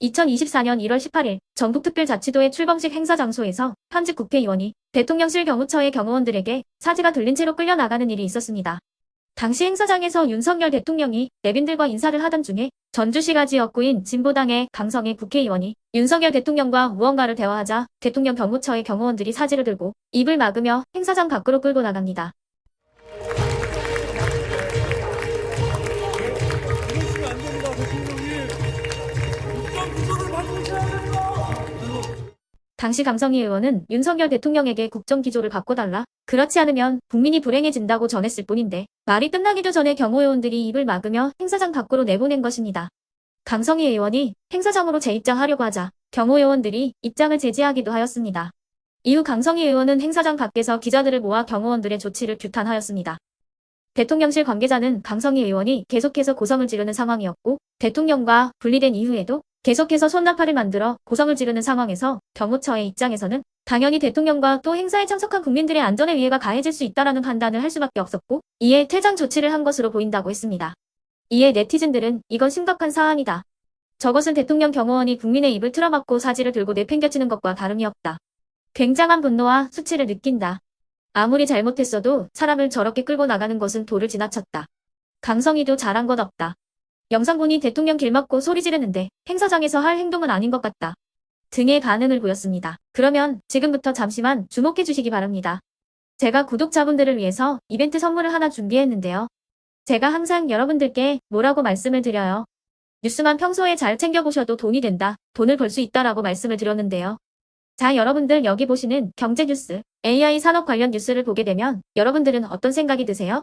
2024년 1월 18일 전국특별자치도의 출범식 행사 장소에서 현직 국회의원이 대통령실 경호처의 경호원들에게 사지가 들린 채로 끌려나가는 일이 있었습니다. 당시 행사장에서 윤석열 대통령이 내빈들과 인사를 하던 중에 전주시가 지역구인 진보당의 강성의 국회의원이 윤석열 대통령과 무언가를 대화하자 대통령 경호처의 경호원들이 사지를 들고 입을 막으며 행사장 밖으로 끌고 나갑니다. 당시 강성희 의원은 윤석열 대통령에게 국정 기조를 바꿔달라. 그렇지 않으면 국민이 불행해진다고 전했을 뿐인데 말이 끝나기도 전에 경호 의원들이 입을 막으며 행사장 밖으로 내보낸 것입니다. 강성희 의원이 행사장으로 재입장하려고 하자 경호 의원들이 입장을 제지하기도 하였습니다. 이후 강성희 의원은 행사장 밖에서 기자들을 모아 경호원들의 조치를 규탄하였습니다. 대통령실 관계자는 강성희 의원이 계속해서 고성을 지르는 상황이었고 대통령과 분리된 이후에도 계속해서 손나팔을 만들어 고성을 지르는 상황에서 경호처의 입장에서는 당연히 대통령과 또 행사에 참석한 국민들의 안전에 위해가 가해질 수 있다라는 판단을 할 수밖에 없었고 이에 퇴장 조치를 한 것으로 보인다고 했습니다. 이에 네티즌들은 이건 심각한 사안이다. 저것은 대통령 경호원이 국민의 입을 틀어막고 사지를 들고 내팽겨치는 것과 다름이 없다. 굉장한 분노와 수치를 느낀다. 아무리 잘못했어도 사람을 저렇게 끌고 나가는 것은 도를 지나쳤다. 강성희도 잘한 것 없다. 영상 보니 대통령 길 막고 소리 지르는데 행사장에서 할 행동은 아닌 것 같다. 등의 반응을 보였습니다. 그러면 지금부터 잠시만 주목해 주시기 바랍니다. 제가 구독자분들을 위해서 이벤트 선물을 하나 준비했는데요. 제가 항상 여러분들께 뭐라고 말씀을 드려요. 뉴스만 평소에 잘 챙겨보셔도 돈이 된다, 돈을 벌 수 있다라고 말씀을 드렸는데요. 자, 여러분들 여기 보시는 경제 뉴스, AI 산업 관련 뉴스를 보게 되면 여러분들은 어떤 생각이 드세요?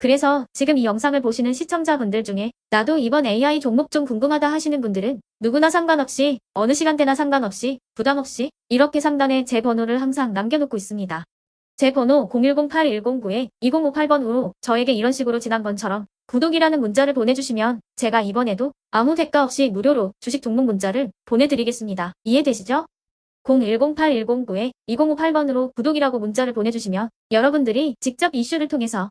그래서 지금 이 영상을 보시는 시청자분들 중에 나도 이번 AI 종목 좀 궁금하다 하시는 분들은 누구나 상관없이 어느 시간대나 상관없이 부담 없이 이렇게 상단에 제 번호를 항상 남겨놓고 있습니다. 제 번호 010-8109-2058번으로 저에게 이런 식으로 지난번처럼 구독이라는 문자를 보내주시면 제가 이번에도 아무 대가 없이 무료로 주식 종목 문자를 보내드리겠습니다. 이해되시죠? 0108109-2058번으로 구독이라고 문자를 보내주시면 여러분들이 직접 이슈를 통해서